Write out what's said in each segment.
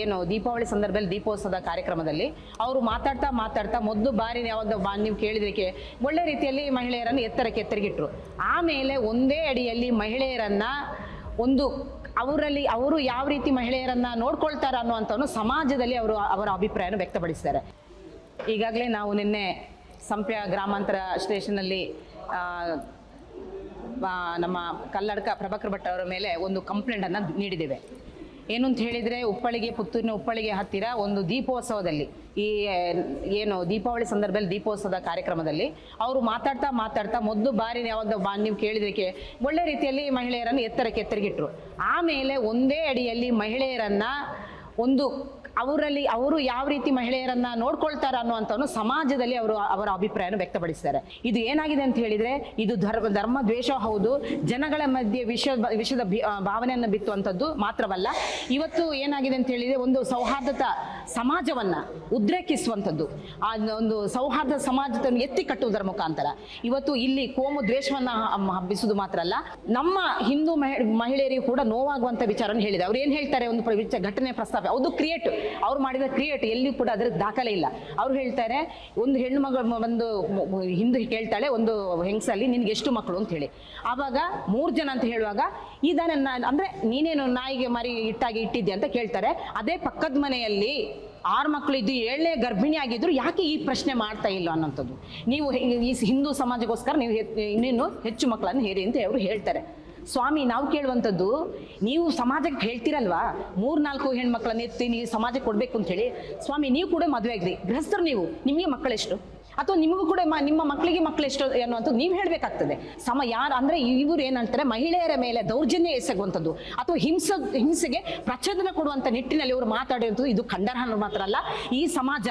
ಏನು ದೀಪಾವಳಿ ಸಂದರ್ಭದಲ್ಲಿ ದೀಪೋತ್ಸವದ ಕಾರ್ಯಕ್ರಮದಲ್ಲಿ ಅವರು ಮಾತಾಡ್ತಾ ಮಾತಾಡ್ತಾ ಮೊದಲು ಬಾರಿ ಯಾವಾಗ ನೀವು ಕೇಳಿದಕ್ಕೆ ಒಳ್ಳೆ ರೀತಿಯಲ್ಲಿ ಮಹಿಳೆಯರನ್ನು ಎತ್ತರಕ್ಕೆ ಎತ್ತರಗಿಟ್ರು ಆಮೇಲೆ ಒಂದೇ ಅಡಿಯಲ್ಲಿ ಮಹಿಳೆಯರನ್ನ ಒಂದು ಅವರಲ್ಲಿ ಅವರು ಯಾವ ರೀತಿ ಮಹಿಳೆಯರನ್ನ ನೋಡ್ಕೊಳ್ತಾರ ಅನ್ನುವಂಥವನ್ನು ಸಮಾಜದಲ್ಲಿ ಅವರು ಅವರ ಅಭಿಪ್ರಾಯನ ವ್ಯಕ್ತಪಡಿಸಿದ್ದಾರೆ ಈಗಾಗಲೇ ನಾವು ನಿನ್ನೆ ಸಂಪ್ಯ ಗ್ರಾಮಾಂತರ ಸ್ಟೇಷನ್ನಲ್ಲಿ ನಮ್ಮ ಕಲ್ಲಡ್ಕ ಪ್ರಭಾಕರ್ ಭಟ್ ಅವರ ಮೇಲೆ ಒಂದು ಕಂಪ್ಲೇಂಟನ್ನು ನೀಡಿದ್ದೇವೆ. ಏನು ಅಂತ ಹೇಳಿದರೆ ಉಪ್ಪಳಿಗೆ, ಪುತ್ತೂರಿನ ಉಪ್ಪಳಿಗೆ ಹತ್ತಿರ ಒಂದು ದೀಪೋತ್ಸವದಲ್ಲಿ, ಈ ಏನು ದೀಪಾವಳಿ ಸಂದರ್ಭದಲ್ಲಿ ದೀಪೋತ್ಸವದ ಕಾರ್ಯಕ್ರಮದಲ್ಲಿ ಅವರು ಮಾತಾಡ್ತಾ ಮಾತಾಡ್ತಾ ಮೊದಲು ಬಾರಿ ಯಾವಾಗ ಬಾ, ನೀವು ಕೇಳಿದಕ್ಕೆ ಒಳ್ಳೆ ರೀತಿಯಲ್ಲಿ ಮಹಿಳೆಯರನ್ನು ಎತ್ತರಕ್ಕೆ ಎತ್ತರಿಗಿಟ್ಟರು ಆಮೇಲೆ ಒಂದೇ ಅಡಿಯಲ್ಲಿ ಮಹಿಳೆಯರನ್ನು ಒಂದು ಅವರಲ್ಲಿ ಅವರು ಯಾವ ರೀತಿ ಮಹಿಳೆಯರನ್ನ ನೋಡ್ಕೊಳ್ತಾರ ಅನ್ನುವಂಥವ್ನು ಸಮಾಜದಲ್ಲಿ ಅವರು ಅವರ ಅಭಿಪ್ರಾಯನ ವ್ಯಕ್ತಪಡಿಸ್ತಾರೆ. ಇದು ಏನಾಗಿದೆ ಅಂತ ಹೇಳಿದ್ರೆ, ಇದು ಧರ್ಮ ಧರ್ಮ ದ್ವೇಷ ಹೌದು. ಜನಗಳ ಮಧ್ಯೆ ವಿಷ, ವಿಷದ ಭಾವನೆಯನ್ನು ಬಿತ್ತುವಂಥದ್ದು ಮಾತ್ರವಲ್ಲ, ಇವತ್ತು ಏನಾಗಿದೆ ಅಂತ ಹೇಳಿದ್ರೆ, ಒಂದು ಸೌಹಾರ್ದತ ಸಮಾಜವನ್ನ ಉದ್ರೇಕಿಸುವಂಥದ್ದು. ಆ, ಒಂದು ಸೌಹಾರ್ದ ಸಮಾಜವನ್ನು ಎತ್ತಿ ಕಟ್ಟುವುದರ ಮುಖಾಂತರ. ಇವತ್ತು ಇಲ್ಲಿ ಕೋಮು ದ್ವೇಷವನ್ನ ಹಬ್ಬಿಸುವುದು ಮಾತ್ರ ಅಲ್ಲ, ನಮ್ಮ ಹಿಂದೂ ಮಹಿ- ಮಹಿಳೆಯರಿಗೂ ಕೂಡ ನೋವಾಗುವಂತ ವಿಚಾರವನ್ನು ಹೇಳಿದೆ. ಅವ್ರು ಏನ್ ಹೇಳ್ತಾರೆ? ಒಂದು ಘಟನೆ ಪ್ರಸ್ತಾಪ. ಅದು ಕ್ರಿಯೇಟ್ ಅವ್ರು ಮಾಡಿದ ಕ್ರಿಯೇಟ್ ಎಲ್ಲಿ ಕೂಡ ಅದರ ದಾಖಲೆ ಇಲ್ಲ. ಅವ್ರು ಹೇಳ್ತಾರೆ, ಒಂದು ಹೆಣ್ಣು ಮಗ ಒಂದು ಹಿಂದೆ ಕೇಳ್ತಾಳೆ, ಒಂದು ಹೆಂಗಸಲ್ಲಿ ನಿನ್ಗೆ ಎಷ್ಟು ಮಕ್ಕಳು ಅಂತ ಹೇಳಿ. ಆವಾಗ ಮೂರು ಜನ ಅಂತ ಹೇಳುವಾಗ ಇದನ್ನ ಅಂದ್ರೆ ನೀನೇನು ನಾಯಿಗೆ ಮರಿ ಇಟ್ಟಾಗಿ ಇಟ್ಟಿದ್ದೆ ಅಂತ ಕೇಳ್ತಾರೆ. ಅದೇ ಪಕ್ಕದ ಮನೆಯಲ್ಲಿ ಆರು ಮಕ್ಕಳು ಇದ್ದು ಏಳನೇ ಗರ್ಭಿಣಿ ಆಗಿದ್ರು ಯಾಕೆ ಈ ಪ್ರಶ್ನೆ ಮಾಡ್ತಾ ಇಲ್ಲ ಅನ್ನೋಂಥದ್ದು. ನೀವು ಈ ಹಿಂದೂ ಸಮಾಜಕ್ಕೋಸ್ಕರ ನೀವು ಇನ್ನೇನು ಹೆಚ್ಚು ಮಕ್ಕಳನ್ನು ಹೇರಿ ಅಂತ ಅವರು ಹೇಳ್ತಾರೆ. ಸ್ವಾಮಿ, ನಾವು ಕೇಳುವಂಥದ್ದು, ನೀವು ಸಮಾಜಕ್ಕೆ ಹೇಳ್ತೀರಲ್ವಾ? ಮೂರು ಮೂರ್ನಾಲ್ಕು ಹೆಣ್ಮಕ್ಳನ್ನ ಎತ್ತಿ ನೀವು ಸಮಾಜಕ್ಕೆ ಕೊಡಬೇಕು ಅಂತ ಹೇಳಿ. ಸ್ವಾಮಿ, ನೀವು ಕೂಡ ಮದುವೆ ಆಗ್ರಿ. ಗೃಹಸ್ಥರು ನೀವು, ನಿಮಗೆ ಮಕ್ಕಳೆಷ್ಟು ಅಥವಾ ನಿಮಗೂ ಕೂಡ ಮ- ನಿಮ್ಮ ಮಕ್ಕಳಿಗೆ ಮಕ್ಕಳೆಷ್ಟು ಅನ್ನುವಂಥದ್ದು ನೀವು ಹೇಳಬೇಕಾಗ್ತದೆ. ಸಮ, ಯಾರು, ಅಂದರೆ ಇವರು ಏನಂತಾರೆ, ಮಹಿಳೆಯರ ಮೇಲೆ ದೌರ್ಜನ್ಯ ಎಸಗುವಂಥದ್ದು. ಅಥವಾ ಹಿಂಸ, ಹಿಂಸೆಗೆ ಪ್ರಚೋದನೆ ಕೊಡುವಂಥ ನಿಟ್ಟಿನಲ್ಲಿ ಇವರು ಮಾತಾಡಿರುವಂಥದ್ದು ಇದು ಖಂಡನ ಮಾತ್ರ ಅಲ್ಲ. ಈ ಸಮಾಜ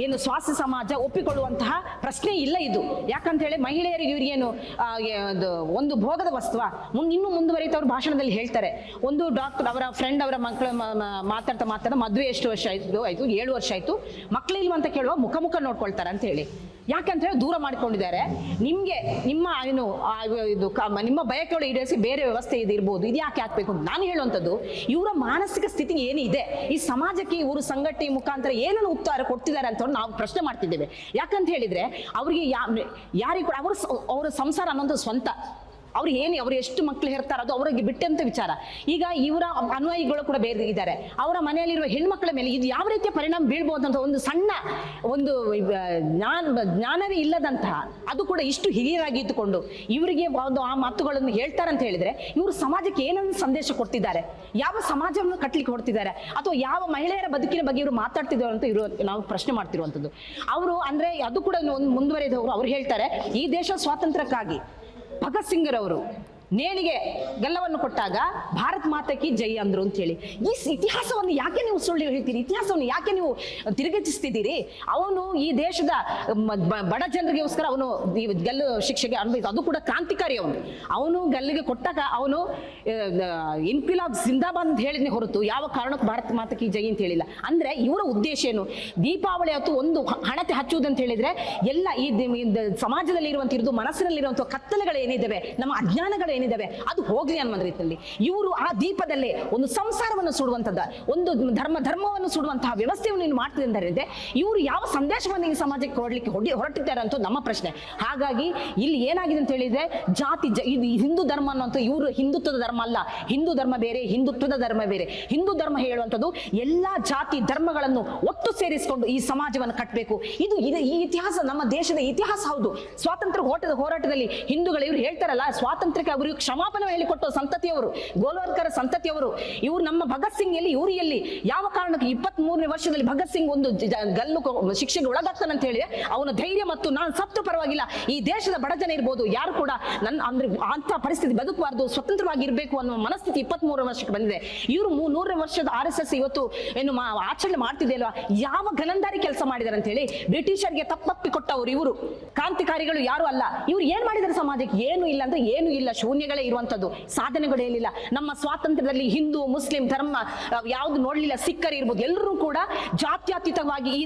ಏನು ಸ್ವಾಸ್ಥ್ಯ ಸಮಾಜ ಒಪ್ಪಿಕೊಳ್ಳುವಂತಹ ಪ್ರಶ್ನೆ ಇಲ್ಲ ಇದು. ಯಾಕಂತ ಹೇಳಿ ಮಹಿಳೆಯರಿಗೆ ಇವರಿಗೇನು ಒಂದು ಭೋಗದ ವಸ್ತುವ ಮುಂದೆ ಇನ್ನೂ ಮುಂದುವರಿತಾ ಅವ್ರ ಭಾಷಣದಲ್ಲಿ ಹೇಳ್ತಾರೆ. ಒಂದು ಡಾಕ್ಟರ್ ಅವರ ಫ್ರೆಂಡ್ ಅವರ ಮಕ್ಕಳ ಮಾತಾಡ್ತಾ ಮಾತಾಡ್ತಾ ಮದುವೆ ಎಷ್ಟು ವರ್ಷ ಆಯ್ತು? ಆಯ್ತು, ಏಳು ವರ್ಷ ಆಯ್ತು. ಮಕ್ಕಳಿಲ್ವ ಅಂತ ಕೇಳುವ ಮುಖ ಮುಖ ನೋಡ್ಕೊಳ್ತಾರೆ ಅಂತ ಹೇಳಿ. ಯಾಕಂತ ಹೇಳಿ ದೂರ ಮಾಡಿಕೊಂಡಿದ್ದಾರೆ. ನಿಮಗೆ ನಿಮ್ಮ, ಏನು ಇದು ನಿಮ್ಮ ಬಯಕೆಗಳು ಈಡೇರಿಸಿ ಬೇರೆ ವ್ಯವಸ್ಥೆ ಇದು ಇರ್ಬೋದು, ಇದು ಯಾಕೆ ಹಾಕ್ಬೇಕು ಅಂತ ನಾನು ಹೇಳುವಂಥದ್ದು, ಇವರ ಮಾನಸಿಕ ಸ್ಥಿತಿ ಏನಿದೆ, ಈ ಸಮಾಜಕ್ಕೆ ಇವರು ಸಂಘಟನೆ ಮುಖಾಂತರ ಏನನ್ನು ಉತ್ತರ ಕೊಡ್ತಿದ್ದಾರೆ ಅಂತ ನಾವು ಪ್ರಶ್ನೆ ಮಾಡ್ತಿದ್ದೇವೆ. ಯಾಕಂತ ಹೇಳಿದ್ರೆ, ಅವರಿಗೆ ಯಾ, ಯಾರಿಗೂ ಕೂಡ, ಅವ್ರ ಅವರ ಸಂಸಾರ ಅನ್ನೋದು ಸ್ವಂತ. ಅವ್ರು ಏನು ಅವ್ರು ಎಷ್ಟು ಮಕ್ಳು ಹೇರ್ತಾರೋ ಅದು ಅವ್ರಿಗೆ ಬಿಟ್ಟಂತ ವಿಚಾರ. ಈಗ ಇವರ ಅನ್ವಯಿಗಳು ಕೂಡ ಬೇರೆ ಇದ್ದಾರೆ. ಅವರ ಮನೆಯಲ್ಲಿರುವ ಹೆಣ್ಮಕ್ಳ ಮೇಲೆ ಇದು ಯಾವ ರೀತಿಯ ಪರಿಣಾಮ ಬೀಳ್ಬೋದು ಅಂತ ಒಂದು ಸಣ್ಣ ಒಂದು ಜ್ಞಾನ, ಜ್ಞಾನವೇ ಇಲ್ಲದಂತಹ, ಅದು ಕೂಡ ಇಷ್ಟು ಹಿರಿಯರಾಗಿ ಇದ್ದುಕೊಂಡು ಇವರಿಗೆ ಒಂದು ಆ ಮಾತುಗಳನ್ನು ಹೇಳ್ತಾರೆ ಅಂತ ಹೇಳಿದ್ರೆ ಇವರು ಸಮಾಜಕ್ಕೆ ಏನನ್ನು ಸಂದೇಶ ಕೊಡ್ತಿದ್ದಾರೆ? ಯಾವ ಸಮಾಜವನ್ನು ಕಟ್ಟಲಿಕ್ಕೆ ಹೊಡ್ತಿದ್ದಾರೆ ಅಥವಾ ಯಾವ ಮಹಿಳೆಯರ ಬದುಕಿನ ಬಗ್ಗೆ ಇವರು ಮಾತಾಡ್ತಿದ್ದಾರೆ ಅಂತ ಇವರು ನಾವು ಪ್ರಶ್ನೆ ಮಾಡ್ತಿರುವಂಥದ್ದು ಅವರು ಅಂದ್ರೆ ಅದು ಕೂಡ ಒಂದು ಮುಂದುವರೆದವರು ಅವ್ರು ಹೇಳ್ತಾರೆ, ಈ ದೇಶ ಸ್ವಾತಂತ್ರ್ಯಕ್ಕಾಗಿ ಭಗತ್ ಸಿಂಗ್ರವರು. ನೇಣಿಗೆ ಗಲ್ಲವನ್ನು ಕೊಟ್ಟಾಗ ಭಾರತ್ ಮಾತಕ್ಕೆ ಜೈ ಅಂದ್ರು ಅಂತ ಹೇಳಿ. ಈ ಇತಿಹಾಸವನ್ನು ಯಾಕೆ ನೀವು ಸುಳ್ಳು ಹೇಳ್ತೀರಿ? ಇತಿಹಾಸವನ್ನು ಯಾಕೆ ನೀವು ತಿರುಗಿಸ್ತಿದ್ದೀರಿ ಅವನು ಈ ದೇಶದ ಬಡ ಜನರಿಗೋಸ್ಕರ ಅವನು ಈ ಗಲ್ಲು ಶಿಕ್ಷೆಗೆ ಅನುಭವಿಸ ಅದು ಕೂಡ ಕ್ರಾಂತಿಕಾರಿ ಅವನು. ಅವನು ಗಲ್ಲಿಗೆ ಕೊಟ್ಟಾಗ ಅವನು ಇನ್ಕಿಲಾಬ್ ಜಿಂದಾಬಾದ್ ಅಂತ ಹೇಳಿದ್ನೆ ಹೊರತು ಯಾವ ಕಾರಣಕ್ಕೂ ಭಾರತ ಮಾತಕ್ಕೆ ಜೈ ಅಂತ ಹೇಳಿಲ್ಲ. ಅಂದ್ರೆ ಇವರ ಉದ್ದೇಶ ಏನು? ದೀಪಾವಳಿ ಅಥವಾ ಒಂದು ಹಣತೆ ಹಚ್ಚುವುದಂತ ಹೇಳಿದ್ರೆ ಎಲ್ಲ ಈ ಸಮಾಜದಲ್ಲಿ ಇರುವಂತ ಮನಸ್ಸಿನಲ್ಲಿರುವಂತಹ ಕತ್ತಲೆಗಳು ಏನಿದ್ದಾವೆ ನಮ್ಮ ಅಜ್ಞಾನಗಳು ಏನಿದ್ದಾವೆ ಅದು ಹೋಗ್ಲಿ ಅನ್ನೋ ರೀತಿಯಲ್ಲಿ. ಇವರು ಆ ದೀಪದಲ್ಲೇ ಒಂದು ಸಂಸಾರವನ್ನು ಸುಡುವಂತದ್ದ ಒಂದು ಧರ್ಮ, ಧರ್ಮವನ್ನು ಸುಡುವಂತಹ ವ್ಯವಸ್ಥೆಯನ್ನು ನೀನು ಮಾಡ್ತಿದೆ ಇವರು ಯಾವ ಸಂದೇಶವನ್ನು ಈ ಸಮಾಜಕ್ಕೆ ಕೊಡ್ಲಿಕ್ಕೆ ಹೊಡಿ, ಹೊರಟಿದ್ದಾರೆ ಅಂತ ನಮ್ಮ ಪ್ರಶ್ನೆ. ಹಾಗಾಗಿ ಇಲ್ಲಿ ಏನಾಗಿದೆ ಅಂತ ಹೇಳಿದ್ರೆ, ಜಾತಿ ಹಿಂದೂ ಧರ್ಮ ಅನ್ನುವಂಥ ಇವರು ಹಿಂದುತ್ವದ ಧರ್ಮ ಅಲ್ಲ. ಹಿಂದೂ ಧರ್ಮ ಬೇರೆ, ಹಿಂದುತ್ವದ ಧರ್ಮ ಬೇರೆ. ಹಿಂದೂ ಧರ್ಮ ಹೇಳುವಂಥದ್ದು ಎಲ್ಲಾ ಜಾತಿ ಧರ್ಮಗಳನ್ನು ಒಟ್ಟು ಸೇರಿಸಿಕೊಂಡು ಈ ಸಮಾಜವನ್ನು ಕಟ್ಟಬೇಕು ಇದು ಈ ಇತಿಹಾಸ ನಮ್ಮ ದೇಶದ ಇತಿಹಾಸ ಹೌದು. ಸ್ವಾತಂತ್ರ್ಯ ಹೋಟದ ಹೋರಾಟದಲ್ಲಿ ಹಿಂದೂಗಳು ಇವರು ಹೇಳ್ತಾರಲ್ಲ, ಸ್ವಾತಂತ್ರ್ಯಕ್ಕೆ ಅವರಿಗೆ ಕ್ಷಮಾಪಣೆ ಹೇಳಿಕೊಟ್ಟ ಸಂತತಿಯವರು, ಗೋಲ್ವರ್ಕರ ಸಂತತಿಯವರು, ಇವರು ನಮ್ಮ ಭಗತ್ ಸಿಂಗ್ ಎಲ್ಲಿ, ಇವರು ಎಲ್ಲಿ, ಯಾವ ಕಾರಣಕ್ಕೆ ಇಪ್ಪತ್ತ್ ಮೂರನೇ ವರ್ಷದಲ್ಲಿ ಭಗತ್ ಸಿಂಗ್ ಒಂದು ಗಲ್ಲು ಶಿಕ್ಷೆಗೆ ಒಳಗಾಗ್ತಾನಂತ ಹೇಳಿದ್ರೆ ಅವನ ಧೈರ್ಯ ಮತ್ತು ನಾನು ಸತ್ತು ಪರವಾಗಿಲ್ಲ. ಈ ದೇಶದ ಬಡಜನ ಇರ್ಬೋದು, ಯಾರು ಕೂಡ ನನ್ನ, ಅಂದ್ರೆ ಅಂತ ಪರಿಸ್ಥಿತಿ ಬದುಕಬಾರ್ದು, ಸ್ವತಂತ್ರವಾಗಿ ಇರಬೇಕು ಅನ್ನೋ ಮನಸ್ಥಿತಿ ಇಪ್ಪತ್ತ್ ಮೂರು ವರ್ಷಕ್ಕೆ ಬಂದಿದೆ. ಇವರು ನೂರನೇ ವರ್ಷದ ಆರ್ ಎಸ್ ಎಸ್ ಇವತ್ತು ಏನು ಆಚರಣೆ ಮಾಡ್ತಿದೆ ಅಲ್ವಾ? ಯಾವ ಘನಂದಾರಿ ಕೆಲಸ ಮಾಡಿದಾರೆ ಅಂತ ಹೇಳಿ ಬ್ರಿಟಿಷರಿಗೆ ತಪ್ಪಪ್ಪಿ ಕೊಟ್ಟವರು ಇವರು. ಕ್ರಾಂತಿಕಾರಿಗಳು ಯಾರು ಅಲ್ಲ. ಇವ್ರು ಏನ್ ಮಾಡಿದಾರೆ ಸಮಾಜಕ್ಕೆ? ಏನು ಇಲ್ಲ ಅಂದ್ರೆ ಏನು ಇಲ್ಲ, ಶೂನ್ಯ ಪುಣ್ಯಗಳೇ ಇರುವಂತದ್ದು ಸಾಧನೆಗಳು ಏನಿಲ್ಲ. ನಮ್ಮ ಸ್ವಾತಂತ್ರ್ಯದಲ್ಲಿ ಹಿಂದೂ, ಮುಸ್ಲಿಂ ಧರ್ಮ ಯಾವ್ದು ನೋಡ್ಲಿಲ್ಲ, ಸಿಕ್ಕರ್ ಇರ್ಬೋದು. ಎಲ್ಲರೂ ಕೂಡ ಜಾತ್ಯಾತೀತವಾಗಿ ಈ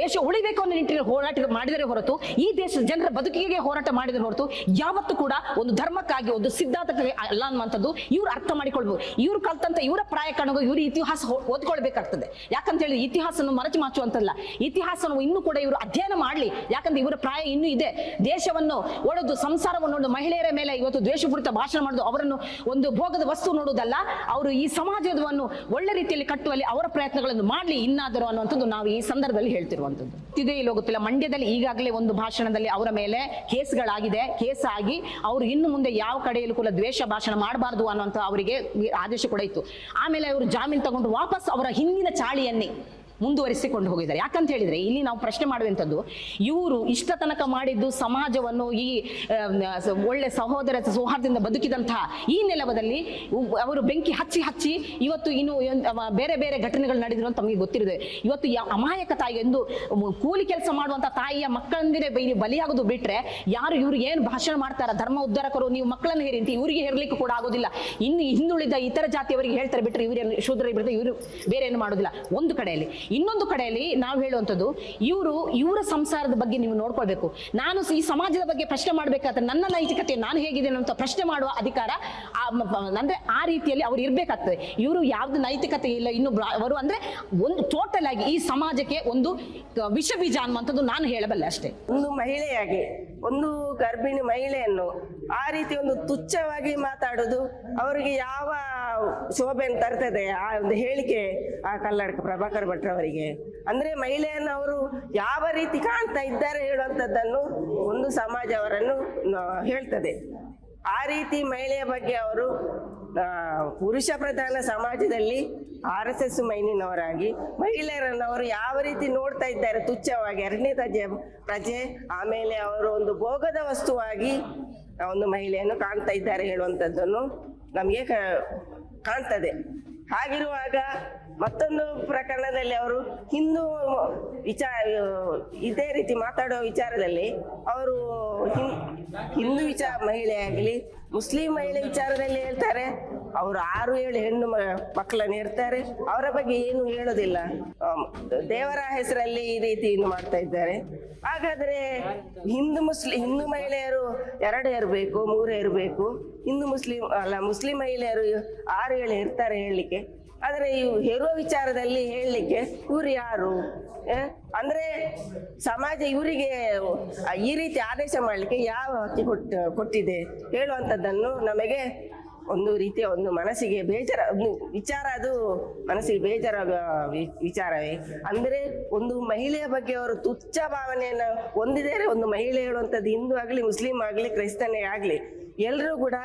ದೇಶ ಉಳಿಬೇಕು ಅನ್ನೋ ನಿಟ್ಟಿನಲ್ಲಿ ಹೋರಾಟ ಮಾಡಿದರೆ ಹೊರತು, ಈ ದೇಶದ ಜನರ ಬದುಕಿಗೆ ಹೋರಾಟ ಮಾಡಿದರೆ ಹೊರತು, ಯಾವತ್ತು ಕೂಡ ಒಂದು ಧರ್ಮಕ್ಕಾಗಿ, ಒಂದು ಸಿದ್ಧಾಂತಕ್ಕಾಗಿ ಅಲ್ಲ ಅನ್ನುವಂಥದ್ದು ಇವ್ರು ಅರ್ಥ ಮಾಡಿಕೊಳ್ಬಹುದು ಇವ್ರು ಕಲ್ತಂತ ಇವರ ಪ್ರಾಯ ಕಾಣೋ ಇವ್ರ ಇತಿಹಾಸ ಓದ್ಕೊಳ್ಬೇಕಾಗ್ತದೆ. ಯಾಕಂತ ಹೇಳಿ ಇತಿಹಾಸವನ್ನು ಮರಚಿ ಮಾಚುವಂತಲ್ಲ ಇತಿಹಾಸವನ್ನು ಇನ್ನೂ ಕೂಡ ಇವರು ಅಧ್ಯಯನ ಮಾಡಲಿ. ಯಾಕಂದ್ರೆ ಇವರ ಪ್ರಾಯ ಇನ್ನೂ ಇದೆ. ದೇಶವನ್ನು ಒಡೆದು, ಸಂಸಾರವನ್ನು ಮಹಿಳೆಯರ ಮೇಲೆ ಇವತ್ತು ದ್ವೇಷಪೂರಿತ ಭಾಷಣ ಮಾಡೋದು ಅವರನ್ನು ಒಂದು ಭೋಗದ ವಸ್ತು ನೋಡುವುದಲ್ಲ, ಅವರು ಈ ಸಮಾಜವನ್ನು ಒಳ್ಳೆ ರೀತಿಯಲ್ಲಿ ಕಟ್ಟುವಲ್ಲಿ ಅವರ ಪ್ರಯತ್ನಗಳನ್ನು ಮಾಡಲಿ ಇನ್ನಾದರೂ ಅನ್ನುವಂಥದ್ದು ನಾವು ಈ ಸಂದರ್ಭದಲ್ಲಿ ಹೇಳ್ತಿರುವಂಥದ್ದು. ಇದೇ ಇಲ್ಲಿ ಹೋಗುತ್ತಿಲ್ಲ ಮಂಡ್ಯದಲ್ಲಿ ಈಗಾಗಲೇ ಒಂದು ಭಾಷಣದಲ್ಲಿ ಅವರ ಮೇಲೆ ಕೇಸ್ಗಳಾಗಿದೆ ಕೇಸ್ ಆಗಿ ಅವರು ಇನ್ನು ಮುಂದೆ ಯಾವ ಕಡೆಯಲ್ಲೂ ಕೂಡ ದ್ವೇಷ ಭಾಷಣ ಮಾಡಬಾರ್ದು ಅನ್ನುವಂಥ ಅವರಿಗೆ ಆದೇಶ ಕೂಡ ಇತ್ತು. ಆಮೇಲೆ ಅವರು ಜಾಮೀನು ತಗೊಂಡು ವಾಪಸ್ ಅವರ ಹಿಂದಿನ ಚಾಳಿಯನ್ನೇ ಮುಂದುವರಿಸಿಕೊಂಡು ಹೋಗಿದ್ದಾರೆ. ಯಾಕಂತ ಹೇಳಿದ್ರೆ, ಇಲ್ಲಿ ನಾವು ಪ್ರಶ್ನೆ ಮಾಡುವಂಥದ್ದು ಇವರು ಇಷ್ಟ ತನಕ ಮಾಡಿದ್ದು ಸಮಾಜವನ್ನು ಈ ಒಳ್ಳೆ ಸಹೋದರ ಸೌಹಾರ್ದದಿಂದ ಬದುಕಿದಂತಹ ಈ ನೆಲವದಲ್ಲಿ ಅವರು ಬೆಂಕಿ ಹಚ್ಚಿ ಹಚ್ಚಿ ಇವತ್ತು ಇನ್ನು ಬೇರೆ ಬೇರೆ ಘಟನೆಗಳು ನಡೆದಿರೋ ಅಂತ ತಮಗೆ ಗೊತ್ತಿರುತ್ತೆ ಇವತ್ತು ಅಮಾಯಕ ತಾಯಿ ಎಂದು ಕೂಲಿ ಕೆಲಸ ಮಾಡುವಂತ ತಾಯಿಯ ಮಕ್ಕಳಂದಿರೇ ಬಲಿಯಾಗೋದು ಬಿಟ್ರೆ ಯಾರು ಇವ್ರಿಗೆ ಏನು ಭಾಷಣ ಮಾಡ್ತಾರ, ಧರ್ಮ ಉದ್ಧಾರಕರು, ನೀವು ಮಕ್ಕಳನ್ನು ಹೇರಿ ಇವರಿಗೆ ಹೇರ್ಲಿಕ್ಕೆ ಕೂಡ ಆಗೋದಿಲ್ಲ. ಇನ್ನು ಹಿಂದುಳಿದ ಇತರ ಜಾತಿಯವರಿಗೆ ಹೇಳ್ತಾರೆ ಬಿಟ್ರೆ ಇವರು ಶೂದ್ರ ಇವರು ಬೇರೆ ಏನು ಮಾಡೋದಿಲ್ಲ. ಒಂದು ಕಡೆಯಲ್ಲಿ ಇನ್ನೊಂದು ಕಡೆಯಲ್ಲಿ ನಾವು ಹೇಳುವಂಥದ್ದು, ಇವರು ಇವರ ಸಂಸಾರದ ಬಗ್ಗೆ ನೀವು ನೋಡ್ಕೊಳ್ಬೇಕು. ನಾನು ಈ ಸಮಾಜದ ಬಗ್ಗೆ ಪ್ರಶ್ನೆ ಮಾಡಬೇಕಾದ್ರೆ ನನ್ನ ನೈತಿಕತೆ ನಾನು ಹೇಗಿದ್ದೇನೆ ಅಂತ ಪ್ರಶ್ನೆ ಮಾಡುವ ಅಧಿಕಾರ ಅಂದ್ರೆ ಆ ರೀತಿಯಲ್ಲಿ ಅವ್ರು ಇರಬೇಕಾಗ್ತದೆ. ಇವರು ಯಾವ್ದು ನೈತಿಕತೆ ಇಲ್ಲ, ಇನ್ನು ಅವರು ಅಂದ್ರೆ ಒಂದು ಟೋಟಲ್ ಆಗಿ ಈ ಸಮಾಜಕ್ಕೆ ಒಂದು ವಿಷ ಬೀಜ ಅನ್ನುವಂಥದ್ದು ನಾನು ಹೇಳಬಲ್ಲೆ ಅಷ್ಟೇ. ಒಂದು ಮಹಿಳೆಯಾಗಿ ಒಂದು ಗರ್ಭಿಣಿ ಮಹಿಳೆಯನ್ನು ಆ ರೀತಿ ಒಂದು ತುಚ್ಛವಾಗಿ ಮಾತಾಡೋದು ಅವರಿಗೆ ಯಾವ ಶೋಭೆಯನ್ನು ತರ್ತದೆ ಆ ಒಂದು ಹೇಳಿಕೆ ಆ ಕಲ್ಲಡಕ ಪ್ರಭಾಕರ್ ಭಟ್ರವರಿಗೆ ಅಂದ್ರೆ ಮಹಿಳೆಯನ್ನು ಅವರು ಯಾವ ರೀತಿ ಕಾಣ್ತಾ ಇದ್ದಾರೆ ಹೇಳುವಂಥದ್ದನ್ನು ಒಂದು ಸಮಾಜ ಅವರನ್ನು ಹೇಳ್ತದೆ. ಆ ರೀತಿ ಮಹಿಳೆಯ ಬಗ್ಗೆ ಅವರು ಪುರುಷ ಪ್ರಧಾನ ಸಮಾಜದಲ್ಲಿ ಆರ್ ಎಸ್ ಎಸ್ ಮೈನಿನವರಾಗಿ ಮಹಿಳೆಯರನ್ನು ಅವರು ಯಾವ ರೀತಿ ನೋಡ್ತಾ ಇದ್ದಾರೆ? ತುಚ್ಛವಾಗಿ, ಎರಡನೇ ಪ್ರಜೆ ಪ್ರಜೆ, ಆಮೇಲೆ ಅವರು ಒಂದು ಭೋಗದ ವಸ್ತುವಾಗಿ ಒಂದು ಮಹಿಳೆಯನ್ನು ಕಾಣ್ತಾ ಇದ್ದಾರೆ ಹೇಳುವಂಥದ್ದನ್ನು ನಮಗೆ ಕಾಣ್ತದೆ. ಹಾಗಿರುವಾಗ ಮತ್ತೊಂದು ಪ್ರಕರಣದಲ್ಲಿ ಅವರು ಹಿಂದೂ ವಿಚಾರ, ಇದೇ ರೀತಿ ಮಾತಾಡುವ ವಿಚಾರದಲ್ಲಿ ಅವರು ಹಿಂದೂ ವಿಚಾರ ಮಹಿಳೆ ಆಗಲಿ, ಮುಸ್ಲಿಂ ಮಹಿಳೆ ವಿಚಾರದಲ್ಲಿ ಹೇಳ್ತಾರೆ. ಅವರು ಆರು ಏಳು ಹೆಣ್ಣು ಮಕ್ಕಳನ್ನು ಇರ್ತಾರೆ ಅವರ ಬಗ್ಗೆ ಏನು ಹೇಳೋದಿಲ್ಲ. ದೇವರ ಹೆಸರಲ್ಲಿ ಈ ರೀತಿ ಮಾಡ್ತಾ ಇದ್ದಾರೆ. ಹಾಗಾದ್ರೆ ಹಿಂದೂ ಮುಸ್ಲಿಂ, ಹಿಂದೂ ಮಹಿಳೆಯರು ಎರಡು ಇರಬೇಕು ಮೂರೇ ಇರಬೇಕು ಹಿಂದೂ ಮುಸ್ಲಿಂ, ಅಲ್ಲ, ಮುಸ್ಲಿಂ ಮಹಿಳೆಯರು ಆರು ಏಳು ಇರ್ತಾರೆ ಹೇಳಲಿಕ್ಕೆ. ಆದರೆ ಇವು ಹೆರುವ ವಿಚಾರದಲ್ಲಿ ಹೇಳಲಿಕ್ಕೆ ಇವ್ರು ಯಾರು? ಅಂದ್ರೆ ಸಮಾಜ ಇವರಿಗೆ ಈ ರೀತಿ ಆದೇಶ ಮಾಡಲಿಕ್ಕೆ ಯಾವ ಹಕ್ಕಿ ಕೊಟ್ಟು, ಕೊಟ್ಟಿದೆ ಹೇಳುವಂಥದ್ದನ್ನು ನಮಗೆ ಒಂದು ರೀತಿಯ ಒಂದು ಮನಸ್ಸಿಗೆ ಬೇಜಾರ ವಿಚಾರ ಅದು ಮನಸ್ಸಿಗೆ ಬೇಜಾರ ವಿಚಾರವೇ ಅಂದ್ರೆ ಒಂದು ಮಹಿಳೆಯ ಬಗ್ಗೆ ಅವರು ತುಚ್ಛ ಭಾವನೆಯನ್ನು ಹೊಂದಿದರೆ ಒಂದು ಮಹಿಳೆ ಹೇಳುವಂಥದ್ದು ಹಿಂದೂ ಆಗಲಿ, ಮುಸ್ಲಿಂ ಆಗಲಿ, ಕ್ರೈಸ್ತನೇ ಆಗಲಿ ಎಲ್ಲರೂ ಕೂಡ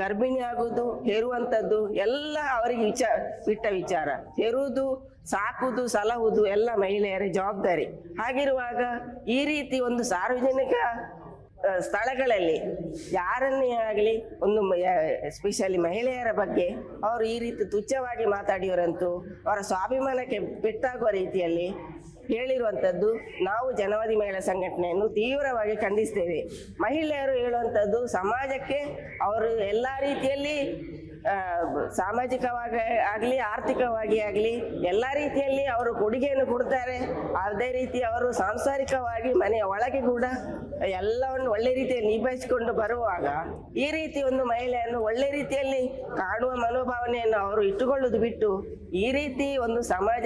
ಗರ್ಭಿಣಿ ಆಗುವುದು, ಹೇರುವಂಥದ್ದು, ಎಲ್ಲ ಅವರಿಗೆ ವಿಚಾರ ಬಿಟ್ಟ ವಿಚಾರ. ಹೆರುವುದು ಸಾಕುದು ಸಲಹುದು ಎಲ್ಲ ಮಹಿಳೆಯರ ಜವಾಬ್ದಾರಿ. ಹಾಗಿರುವಾಗ ಈ ರೀತಿ ಒಂದು ಸಾರ್ವಜನಿಕ ಸ್ಥಳಗಳಲ್ಲಿ ಯಾರನ್ನೇ ಆಗಲಿ, ಒಂದು ಎಸ್ಪೆಷಲಿ ಮಹಿಳೆಯರ ಬಗ್ಗೆ ಅವರು ಈ ರೀತಿ ತುಚ್ಛವಾಗಿ ಮಾತಾಡಿಯವರಂತೂ ಅವರ ಸ್ವಾಭಿಮಾನಕ್ಕೆ ಪೆಟ್ಟಾಗುವ ರೀತಿಯಲ್ಲಿ ಹೇಳಿರುವಂಥದ್ದು ನಾವು ಜನವಾದಿ ಮಹಿಳಾ ಸಂಘಟನೆಯನ್ನು ತೀವ್ರವಾಗಿ ಖಂಡಿಸ್ತೇವೆ. ಮಹಿಳೆಯರು ಹೇಳುವಂಥದ್ದು ಸಮಾಜಕ್ಕೆ ಅವರು ಎಲ್ಲ ರೀತಿಯಲ್ಲಿ ಸಾಮಾಜಿಕವಾಗಿ ಆಗಲಿ, ಆರ್ಥಿಕವಾಗಿ ಆಗಲಿ, ಎಲ್ಲ ರೀತಿಯಲ್ಲಿ ಅವರು ಕೊಡುಗೆಯನ್ನು ಕೊಡ್ತಾರೆ. ಅದೇ ರೀತಿ ಅವರು ಸಾಂಸಾರಿಕವಾಗಿ ಮನೆಯ ಒಳಗೆ ಕೂಡ ಎಲ್ಲವನ್ನು ಒಳ್ಳೆ ರೀತಿಯಲ್ಲಿ ನಿಭಾಯಿಸಿಕೊಂಡು ಬರುವಾಗ ಈ ರೀತಿ ಒಂದು ಮಹಿಳೆಯನ್ನು ಒಳ್ಳೆ ರೀತಿಯಲ್ಲಿ ಕಾಣುವ ಮನೋಭಾವನೆಯನ್ನು ಅವರು ಇಟ್ಟುಕೊಳ್ಳೋದು ಬಿಟ್ಟು ಈ ರೀತಿ ಒಂದು ಸಮಾಜ